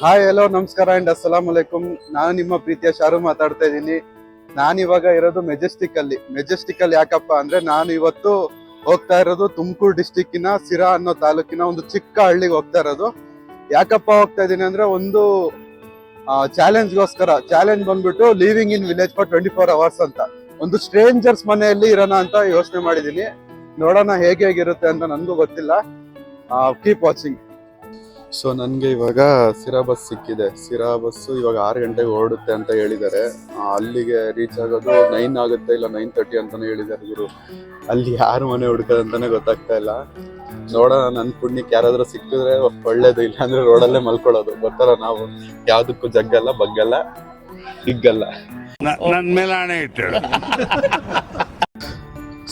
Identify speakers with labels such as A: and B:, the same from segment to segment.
A: Hi hello ನಮಸ್ಕಾರ and ಅಸ್ಸಲಾಂ ಅಲೈಕುಮ್ ನಾನು ನಿಮ್ಮ ಪ್ರೀತಿಯ ಶಾರು ಮಾತಾಡ್ತಾ ಇದ್ದೀನಿ. ನಾನು ಇವಾಗ ಇರೋದು ಮೆಜೆಸ್ಟಿಕ್ ಅಲ್ಲಿ. ಮೆಜೆಸ್ಟಿಕ್ ಅಲ್ಲಿ ಯಾಕಪ್ಪ ಅಂದ್ರೆ ನಾನು ಇವತ್ತು ಹೋಗ್ತಾ ಇರೋದು ತುಮಕೂರು ಡಿಸ್ಟಿಕ್ಕಿನ ಸಿರಾ ಅನ್ನೋ ತಾಲೂಕಿನ ಒಂದು ಚಿಕ್ಕ ಹಳ್ಳಿಗೆ ಹೋಗ್ತಾ ಇರೋದು. ಯಾಕಪ್ಪ ಹೋಗ್ತಾ ಇದ್ದೀನಿ ಅಂದ್ರೆ ಒಂದು ಚಾಲೆಂಜ್ಗೋಸ್ಕರ ಚಾಲೆಂಜ್ ಬಂದ್ಬಿಟ್ಟು living in village for twenty four hours ಅಂತ. ಒಂದು ಸ್ಟ್ರೇಂಜರ್ಸ್ ಮನೆಯಲ್ಲಿ ಇರೋಣ ಅಂತ ಯೋಚನೆ ಮಾಡಿದ್ದೀನಿ. ನೋಡೋಣ ಹೇಗೆ ಹೇಗಿರುತ್ತೆ ಅಂತ ನನಗೂ ಗೊತ್ತಿಲ್ಲ. ಕೀಪ್ ವಾಚಿಂಗ್ ಸೊ ನನಗೆ ಇವಾಗ ಸಿರಾ ಬಸ್ ಸಿಕ್ಕಿದೆ. ಸಿರಾ ಬಸ್ಸು ಇವಾಗ ಆರು ಗಂಟೆಗೆ ಹೊರಡುತ್ತೆ ಅಂತ ಹೇಳಿದ್ದಾರೆ. ಅಲ್ಲಿಗೆ ರೀಚ್ ಆಗೋದು ನೈನ್ ಆಗುತ್ತೆ ಇಲ್ಲ ನೈನ್ ತರ್ಟಿ ಅಂತಲೇ ಹೇಳಿದ್ದಾರೆ ಗುರು. ಅಲ್ಲಿ ಯಾರು ಮನೆ ಹುಡ್ಕೋದು ಅಂತಾನೆ ಗೊತ್ತಾಗ್ತಾ ಇಲ್ಲ. ನೋಡೋಣ ನನ್ನ ಪುಣ್ಯಕ್ಕೆ ಯಾರಾದರೂ ಸಿಕ್ಕಿದ್ರೆ ಒಳ್ಳೇದು ಇಲ್ಲಾಂದರೆ ರೋಡಲ್ಲೇ ಮಲ್ಕೊಳ್ಳೋದು. ಗೊತ್ತಲ್ಲ ನಾವು? ಯಾವುದಕ್ಕೂ ಜಗ್ಗಲ್ಲ ಬಗ್ಗಲ್ಲ ಹಿಗ್ಗಲ್ಲ.
B: ನನ್ನ ಮೇಲೆ ಆಣೆ ಇಟ್ಟು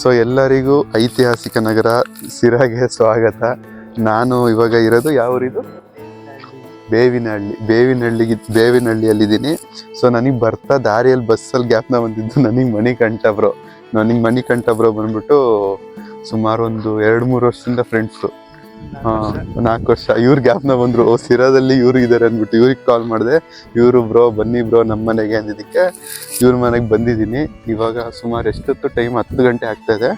A: ಸೊ ಎಲ್ಲರಿಗೂ ಐತಿಹಾಸಿಕ ನಗರ ಸಿರಾಗೆ ಸ್ವಾಗತ. ನಾನು ಇವಾಗ ಇರೋದು ಯಾವ ಊರಿದು? ಬೇವಿನಹಳ್ಳಿ, ಬೇವಿನಹಳ್ಳಿಗೆ, ಬೇವಿನಹಳ್ಳಿಯಲ್ಲಿದ್ದೀನಿ. ಸೊ ನನಗೆ ಬರ್ತಾ ದಾರಿಯಲ್ಲಿ ಬಸ್ಸಲ್ಲಿ ಗ್ಯಾಪ್ನ ಬಂದಿದ್ದು ನನಗೆ ಮಣಿಕಂಠ ಬ್ರೋ ನನಗೆ ಮಣಿ ಬ್ರೋ ಬಂದ್ಬಿಟ್ಟು ಸುಮಾರು ಒಂದು ಎರಡು ಮೂರು ವರ್ಷದಿಂದ ಫ್ರೆಂಡ್ಸು ನಾಲ್ಕು ವರ್ಷ. ಇವ್ರ ಗ್ಯಾಪ್ನ ಬಂದರು. ಓ ಸಿರಾದಲ್ಲಿ ಇವ್ರು ಇದ್ದಾರೆ ಅಂದ್ಬಿಟ್ಟು ಇವ್ರಿಗೆ ಕಾಲ್ ಮಾಡಿದೆ. ಇವರು ಬ್ರೋ ಬನ್ನಿ ಬ್ರೋ ನಮ್ಮ ಮನೆಗೆ ಅಂದಿದ್ದಕ್ಕೆ ಇವ್ರ ಮನೆಗೆ ಬಂದಿದ್ದೀನಿ. ಇವಾಗ ಸುಮಾರು ಎಷ್ಟೊತ್ತು ಟೈಮ್ ಹತ್ತು ಗಂಟೆ ಆಗ್ತಾಯಿದೆ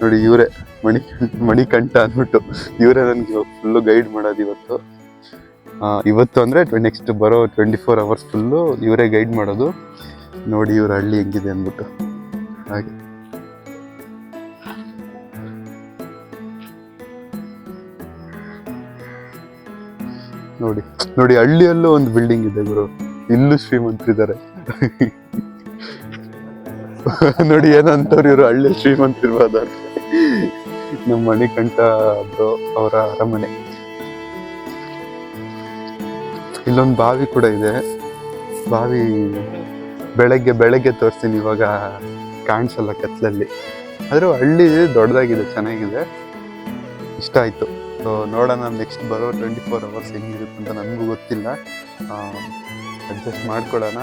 A: ನೋಡಿ, ಇವರೇ, ಮಣಿ, ಮಣಿಕಂಠ ಅಂದ್ಬಿಟ್ಟು ಇವರೇ ನನಗೆ ಫುಲ್ಲು ಗೈಡ್ ಮಾಡೋದು ಇವತ್ತು. ಇವತ್ತು ಅಂದರೆ ನೆಕ್ಸ್ಟ್ ಬರೋ ಟ್ವೆಂಟಿ ಫೋರ್ ಅವರ್ಸ್ ಫುಲ್ಲು ಇವರೇ ಗೈಡ್ ಮಾಡೋದು. ನೋಡಿ, ಇವ್ರ ಹಳ್ಳಿ ಹೆಂಗಿದೆ ಅಂದ್ಬಿಟ್ಟು. ಹಾಗೆ. ನೋಡಿ ನೋಡಿ, ಹಳ್ಳಿಯಲ್ಲೂ ಒಂದು ಬಿಲ್ಡಿಂಗ್ ಇದೆ ಗುರು. ಇಲ್ಲೂ ಶ್ರೀಮಂತರಿದ್ದಾರೆ ನೋಡಿ, ಏನಂತವ್ರು ಇವರು ಹಳ್ಳಿ ಶ್ರೀಮಂತ ಅಂತ. ನಮ್ಮ ಮಣಿಕಂಠ ಬ್ರೋ ಅವರ ಅರಮನೆ. ಇಲ್ಲೊಂದು ಬಾವಿ ಕೂಡ ಇದೆ. ಬಾವಿ ಬೆಳಗ್ಗೆ ಬೆಳಗ್ಗೆ ತೋರಿಸ್ತೀನಿ, ಇವಾಗ ಕಾಣಿಸಲ್ಲ ಕತ್ಲಲ್ಲಿ. ಆದರೂ ಹಳ್ಳಿ ದೊಡ್ಡದಾಗಿದೆ, ಚೆನ್ನಾಗಿದೆ. ಇಷ್ಟ ಆಯಿತು. ಸೊ ನೋಡೋಣ ನೆಕ್ಸ್ಟ್ ಬರೋ ಟ್ವೆಂಟಿ ಫೋರ್ ಅವರ್ಸ್ ಹೆಂಗಿರುತ್ತೆ ಅಂತ ನನಗೂ ಗೊತ್ತಿಲ್ಲ. ಅಡ್ಜಸ್ಟ್ ಮಾಡ್ಕೊಳ್ಳೋಣ.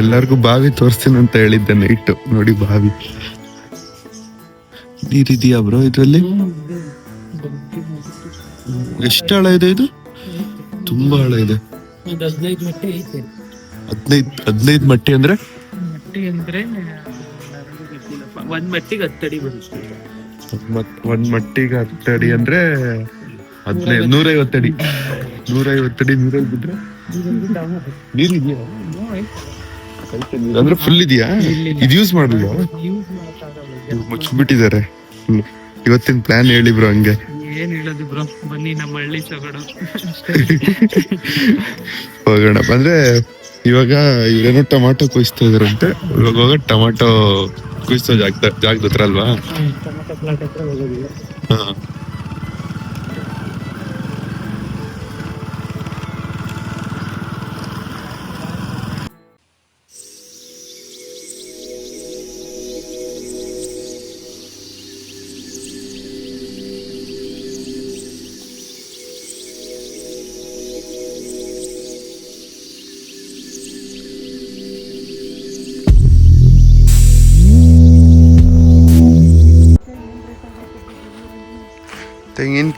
A: ಎಲ್ಲರಿಗೂ ಬಾವಿ ತೋರಿಸ್ತೀನಿ ಅಂತ ಹೇಳಿದ್ದೆ ನೈಟು ನೋಡಿ ಬಾವಿ. ನೀರಿದೆಯಾ ಬ್ರೋ ಇದರಲ್ಲಿ? ಎಷ್ಟು ಆಳ ಇದೆ ಇದು? ತುಂಬಾ ಆಳ ಇದೆ.
C: ಹದಿನೈದು
A: ಹದಿನೈದು ಮಟ್ಟಿ ಅಂದ್ರೆ?
C: ಮಟ್ಟಿ ಅಂದ್ರೆ. ಒಂದ್ ಮಟ್ಟಿಗೆ ಹತ್ತಡಿ ಬರುತ್ತೆ
A: ಒಂದ್ ಮಟ್ಟಿಗೆ ಹತ್ತಡಿ ಅಂದ್ರೆ ಹದಿನೈದು ನೂರೈವತ್ತಡಿ ನೂರೈವತ್ತಡಿ ಅಡಿ ಬಿಟ್ರೆ ನೀರಿದೆಯಾ? ಅಂದ್ರೆ ಫುಲ್ ಇದೆಯಾ? ಇದು ಯೂಸ್ ಮಾಡಲ್ವಾ? ಮುಚ್ಚಿಬಿಟ್ಟಿದ್ದಾರೆ. ಇವತ್ತಿನ ಪ್ಲಾನ್ ಹೇಳಿ ಬ್ರೋ ಹಂಗೆ.
C: ಏನ್ ಹೇಳೋದು ಬ್ರೋ ಬನ್ನಿ ನಮ್ಮ ಹಳ್ಳಿ ಸಗಡು.
A: ಹೋಗೋಣ. ಅಂದ್ರೆ ಇವಾಗ ಇವ್ರೇನೋ ಟೊಮಾಟೊ ಕುಯ್ಸ್ತಾ ಇದ್ರಂತೆ. ಇವಾಗ ಹೋಗ ಟೊಮಾಟೊ ಕುಯ್ಸೋ ಜಾಗದ ಜಾಗದ ಹತ್ರ ಅಲ್ವಾ?
C: ಟೊಮಟೊ ಪ್ಲಾಟ್ ಹತ್ರ ಹೋಗೋದಿಲ್ಲ.
A: ಹಾ.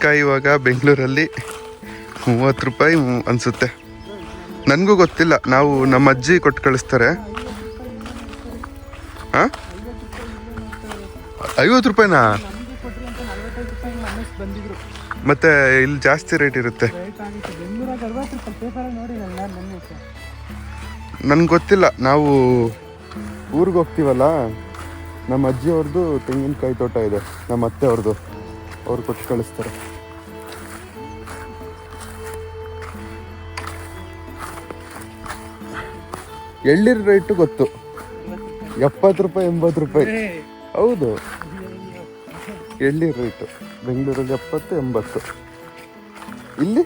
A: ತೆಂಗಿನಕಾಯಿ ಇವಾಗ ಬೆಂಗಳೂರಲ್ಲಿ ಮೂವತ್ತು ರೂಪಾಯಿ ಅನಿಸುತ್ತೆ. ನನಗೂ ಗೊತ್ತಿಲ್ಲ. ನಾವು ನಮ್ಮ ಅಜ್ಜಿ ಕೊಟ್ಟು ಕಳಿಸ್ತಾರೆ. ಹಾಂ ಐವತ್ತು ರೂಪಾಯಿನಾ? ಮತ್ತೆ ಇಲ್ಲಿ ಜಾಸ್ತಿ ರೇಟ್ ಇರುತ್ತೆ. ನನ್ಗೆ ಗೊತ್ತಿಲ್ಲ. ನಾವು ಊರಿಗೆ ಹೋಗ್ತೀವಲ್ಲ, ನಮ್ಮ ಅಜ್ಜಿ ಅವ್ರದ್ದು ತೆಂಗಿನಕಾಯಿ ತೋಟ ಇದೆ. ನಮ್ಮ ಅತ್ತೆ ಅವ್ರದ್ದು ಅವ್ರು ಕೊಟ್ಟು ಕಳಿಸ್ತಾರೆ. ಎಳ್ನೀರ್ ರೇಟು ಗೊತ್ತು. ಎಪ್ಪತ್ತು ರೂಪಾಯಿ ಎಂಬತ್ತು ರೂಪಾಯಿ. ಹೌದು. ಎಳ್ಳಿರ ರೇಟು ಬೆಂಗಳೂರಲ್ಲಿ ಎಪ್ಪತ್ತು ಎಂಬತ್ತು. ಇಲ್ಲಿ?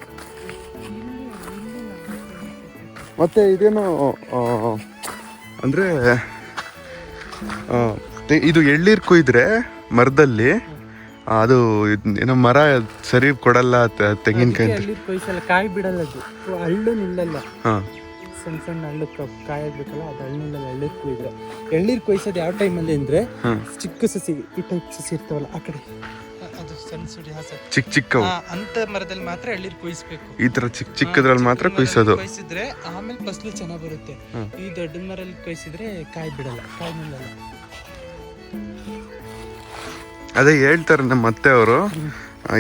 A: ಮತ್ತೆ ಇದೇನು ಅಂದರೆ ಇದು ಎಳ್ನೀರ್ ಕುಯ್ದ್ರೆ ಮರದಲ್ಲಿ ಅದು ಏನೋ ಮರ ಸರಿ ಕೊಡಲ್ಲ ತೆಂಗಿನಕಾಯಿ
D: ಕಾಯಿ ಬಿಡಲ್ಲ ಅದು. ಹಳ್ಳು ನಿಲ್ಲಲ್ಲ.
A: ಹಾ.
D: ಸಣ್ಣ ಸಣ್ಣ ಹಳ್ಳು ಕಾಯಿರ್ಬೇಕಲ್ಲ ಕಾಯಿ ಆಗ್ಬೇಕಲ್ಲ ಅದು ಹಳ್ಳಿನಲ್ಲಿ ಎಳ್ಳೀರು ಕುಯ್ದ್ರೆ. ಎಳ್ನೀರ್ ಕೊಯ್ಸೋದು ಯಾವ ಟೈಮಲ್ಲಿ ಅಂದರೆ ಚಿಕ್ಕ ಸಸಿ ಈ ಟೈಪ್ ಸಸಿ ಇರ್ತಾವಲ್ಲ ಆ ಕಡೆ. ಅದು ಹಾಸ
A: ಚಿಕ್ಕ ಚಿಕ್ಕವು.
D: ಆ, ಅಂತ ಮರದಲ್ಲಿ ಮಾತ್ರ ಎಳ್ಳೀರು ಕೊಯ್ಸ್ಬೇಕು.
A: ಈ ತರ ಚಿಕ್ಕ ಚಿಕ್ಕದ್ರಲ್ಲಿ ಮಾತ್ರ ಕೊಯ್ಸೋದು.
D: ಕೊಯ್ಸಿದ್ರೆ ಆಮೇಲೆ ಫಸಲು ಚೆನ್ನಾಗಿ ಬರುತ್ತೆ. ಈ ದೊಡ್ಡ ಮರಲ್ಲಿ ಕೊಯ್ಸಿದ್ರೆ ಕಾಯಿ ಬಿಡಲ್ಲ ಕಾಯಿ ನಿಲ್ಲಲ್ಲ
A: ಅದೇ ಹೇಳ್ತಾರೆ ನಮ್ಮ ಅತ್ತೆ ಅವರು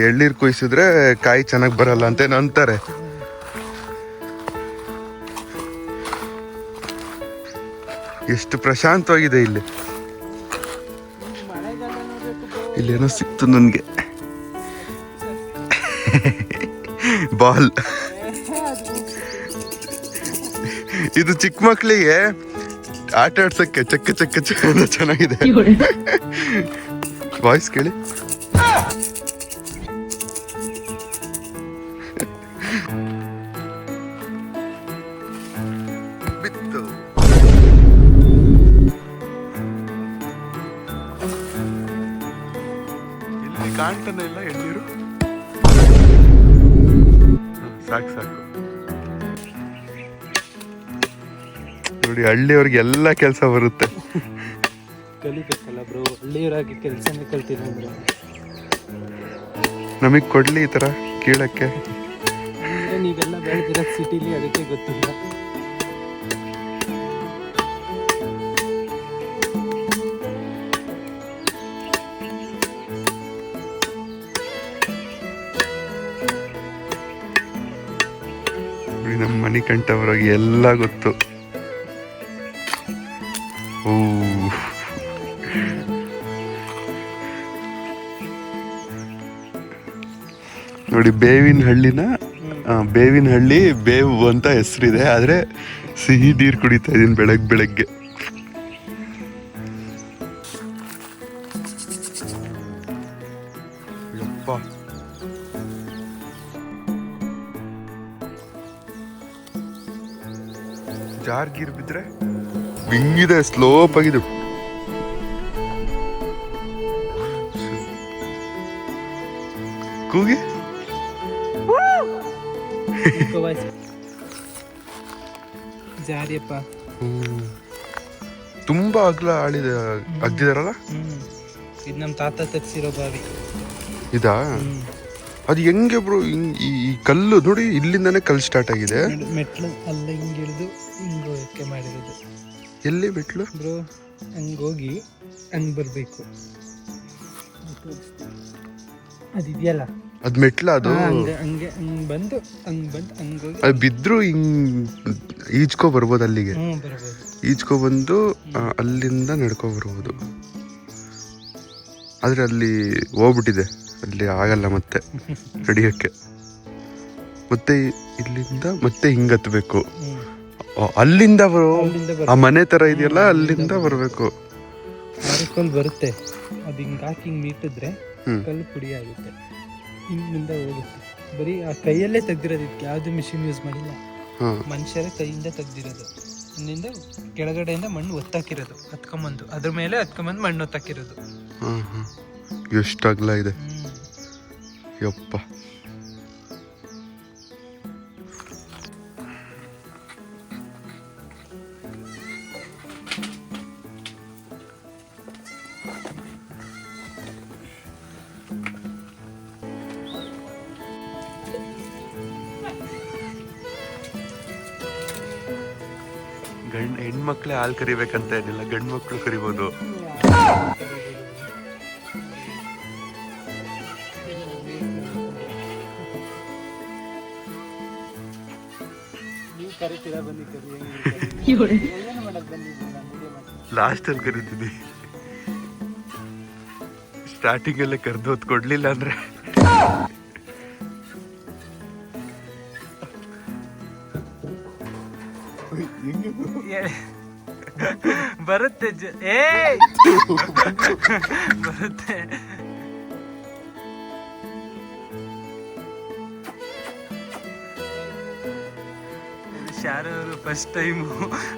A: ಎಳ್ನೀರ್ ಕುಯ್ಸಿದ್ರೆ ಕಾಯಿ ಚೆನ್ನಾಗಿ ಬರಲ್ಲ ಅಂತ ಏನೋ ಅಂತಾರೆ. ಎಷ್ಟು ಪ್ರಶಾಂತವಾಗಿದೆ ಇಲ್ಲಿ. ಇಲ್ಲೇನೋ ಸಿಕ್ತು ನನಗೆ. ಬಾಲ್. ಇದು ಚಿಕ್ಕ ಮಕ್ಕಳಿಗೆ ಆಟ ಆಡ್ಸಕ್ಕೆ ಚಕ್ಕ ಚಕ್ಕ ಚಕ್ಕ ಅಂತ ಚೆನ್ನಾಗಿದೆ. ವಾಯ್ಸ್ ಕೇಳಿ. ಇಲ್ಲ ಎಳ್ಳೀರು ಸಾಕು ಸಾಕು. ನೋಡಿ ಹಳ್ಳಿಯವ್ರಿಗೆ ಎಲ್ಲ ಕೆಲಸ ಬರುತ್ತೆ.
D: ಕಲಿಬೇಕಲ್ಲ ಬ್ರೋ ಹಳ್ಳಿಯವರಾಗಿ ಕೆಲಸನೇ ಕಲ್ತೀನಿ ಅಂದ್ರೆ.
A: ನಮಗ್ ಕೊಡ್ಲಿ ಈ ತರ ಕೀಳಕ್ಕೆ.
D: ನೀವೆಲ್ಲ ಬೆಳೆದಿರೋ ಸಿಟಿಲಿ ಅದಕ್ಕೆ ಗೊತ್ತಿಲ್ಲ.
A: ನೋಡಿ ನಮ್ಮ ಮನೆ ಕಂಠವ್ರಿಗೆ ಎಲ್ಲ ಗೊತ್ತು. ಓ ನೋಡಿ ಬೇವಿನ ಹಳ್ಳಿನ ಬೇವಿನ ಹಳ್ಳಿ ಬೇವು ಅಂತ ಹೆಸರಿದೆ ಆದ್ರೆ ಸಿಹಿ ನೀರು ಕುಡಿತಾ ಇದೀನಿ ಬೆಳಗ್ಗೆ ಬೆಳಗ್ಗೆ. ಜಾರ್ ಗೀರ್ ಬಿದ್ರೆ ಬಿಂಗಿದೆ ಸ್ಲೋಪ್ ಆಗಿದೆ. ಕೂಗಿ?
D: ಜಾರಿಯಪ್ಪ.
A: ತುಂಬಾ ಅಗ್ಲ ಆಳಿದ ಅಗ್ದಿದಾರಲ್ಲ?
D: ಇದು ನಮ್ಮ ತಾತ ತಗ್ಸಿರೋ ಬಾವಿ.
A: ಇದಾ? ಅದು ಹೆಂಗೆ ಬ್ರೋ ಈ ಕಲ್ಲು ನೋಡಿ ಇಲ್ಲಿಂದಾನೇ ಕಲ್ಲು ಸ್ಟಾರ್ಟ್ ಆಗಿದೆ.
D: ಮೆಟ್ಲು ಅಲ್ಲ ಹಿಂಗೆ ಇಳಿದು ಹೋಗಕ್ಕೆ ಮಾಡಿರೋದು.
A: ಎಲ್ಲಿ ಬಿಟ್ಲು?
D: ಬ್ರೋ ಹಂಗೆ ಹೋಗಿ ಹಂಗೆ ಬರಬೇಕು. ಅದಿದೆಯಲ್ಲ
A: ಅದು ಮೆಟ್ಲ ಅದು?
D: ಹಂಗೆ ಹಂಗೆ ಬಂದು ಹಂಗೆ ಬಂದು ಹಂಗೆ ಹೋಗಿ.
A: ಅದು ಬಿದ್ರು ಹಿಂಗ್ ಈಜ್ಕೊ ಬರ್ಬೋದು ಅಲ್ಲಿಗೆ.
D: ಹ್ಞೂ ಬರ್ಬೋದು.
A: ಈಜ್ಕೊ ಬಂದು ಅಲ್ಲಿಂದ ನಡ್ಕೊ ಬರ್ಬೋದು. ಆದರೆ ಅಲ್ಲಿ ಹೋಗ್ಬಿಟ್ಟಿದೆ. ಅಲ್ಲಿ ಆಗಲ್ಲ ಮತ್ತೆ. ನಡಿಯೋಕ್ಕೆ ಮತ್ತೆ ಇಲ್ಲಿಂದ ಮತ್ತೆ ಹಿಂಗೆ ಆ, ಅಲ್ಲಿಂದ ಬರು. ಆ ಮನೆ ತರ ಇದೆಯಲ್ಲ ಅಲ್ಲಿಂದ ಬರ್ಬೇಕು.
D: ಕಲ್ಲು ಬರುತ್ತೆ. ಅದು ಹಿಂಗೆ ಹಾಕಿ ಹಿಂಗೆ ಮೀಟಿದ್ರೆ ಕಲ್ಲು ಪುಡಿ ಆಗುತ್ತೆ. ಹಿಂಗೆ ಮುಂದೆ ಹೋಗುತ್ತೆ. ಬರೀ ಆ ಕೈಯಲ್ಲೇ ತೆಗ್ದಿರೋದು ಇದಕ್ಕೆ ಯಾವುದು ಮಿಷಿನ್ ಯೂಸ್ ಮಾಡಿಲ್ಲ. ಮನುಷ್ಯರೇ ಕೈಯಿಂದ ತೆಗ್ದಿರೋದು. ಅಲ್ಲಿಂದ ಕೆಳಗಡೆಯಿಂದ ಮಣ್ಣು ಒತ್ತಾಕಿರೋದು. ಹತ್ಕೊಂಬಂದು. ಅದ್ರ ಮೇಲೆ ಹತ್ಕೊಂಬಂದು ಮಣ್ಣು ಒತ್ತಾಕಿರೋದು.
A: ಎಷ್ಟು ಅಗಲ ಇದೆ. ಯಪ್ಪ. ಗಂಡ್ ಹೆಣ್ಮಕ್ಳೇ ಹಾಲು ಕರಿಬೇಕಂತ ಏನಿಲ್ಲ ಗಂಡ್ ಮಕ್ಳು ಕರಿಬೋದು. ಲಾಸ್ಟ್ ಅಲ್ಲಿ ಕರಿತೀನಿ. ಸ್ಟಾರ್ಟಿಂಗ್ ಅಲ್ಲೇ ಕರೆದು ಹೊತ್ತು ಕೊಡ್ಲಿಲ್ಲ ಅಂದ್ರೆ.
D: ಬರುತ್ತೆ ಏ! ಬರುತ್ತೆ. ಶಾರು ಅವರು ಫಸ್ಟ್ ಟೈಮು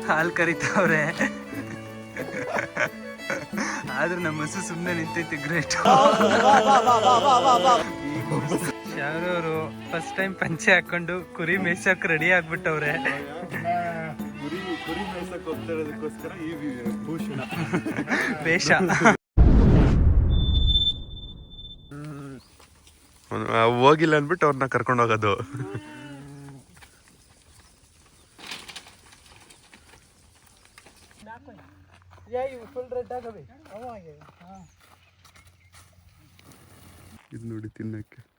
D: ಹಾಲು ಕರಿತಾವ್ರೆ. ಆದ್ರೆ ನಮ್ಮ ಹಸು ಸುಮ್ಮನೆ ನಿಂತೈತಿ ಗ್ರೇಟ್ ಶಾರು ಅವರು ಫಸ್ಟ್ ಟೈಮ್ ಪಂಚೆ ಹಾಕೊಂಡು ಕುರಿ ಮೇಯ್ಸಕ್ ರೆಡಿ ಆಗ್ಬಿಟ್ಟವ್ರೆ. ವೇಷ
A: ಭೂಷಣ. ವೇಷ. ಹೋಗಿಲ್ಲ ಅಂದ್ಬಿಟ್ಟು ಅವ್ರನ್ನ ಕರ್ಕೊಂಡು ಹೋಗೋದು.
D: ಫುಲ್ ರೆಡ್ ಆಗವೆ
A: ಇದು ನೋಡಿ ತಿನ್ನಕ್ಕೆ.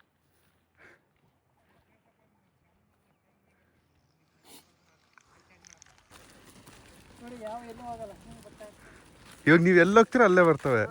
A: ಇವಾಗ ನೀವ್ ಎಲ್ಲಿ ಹೋಗ್ತೀರ ಅಲ್ಲೇ ಬರ್ತವೆ.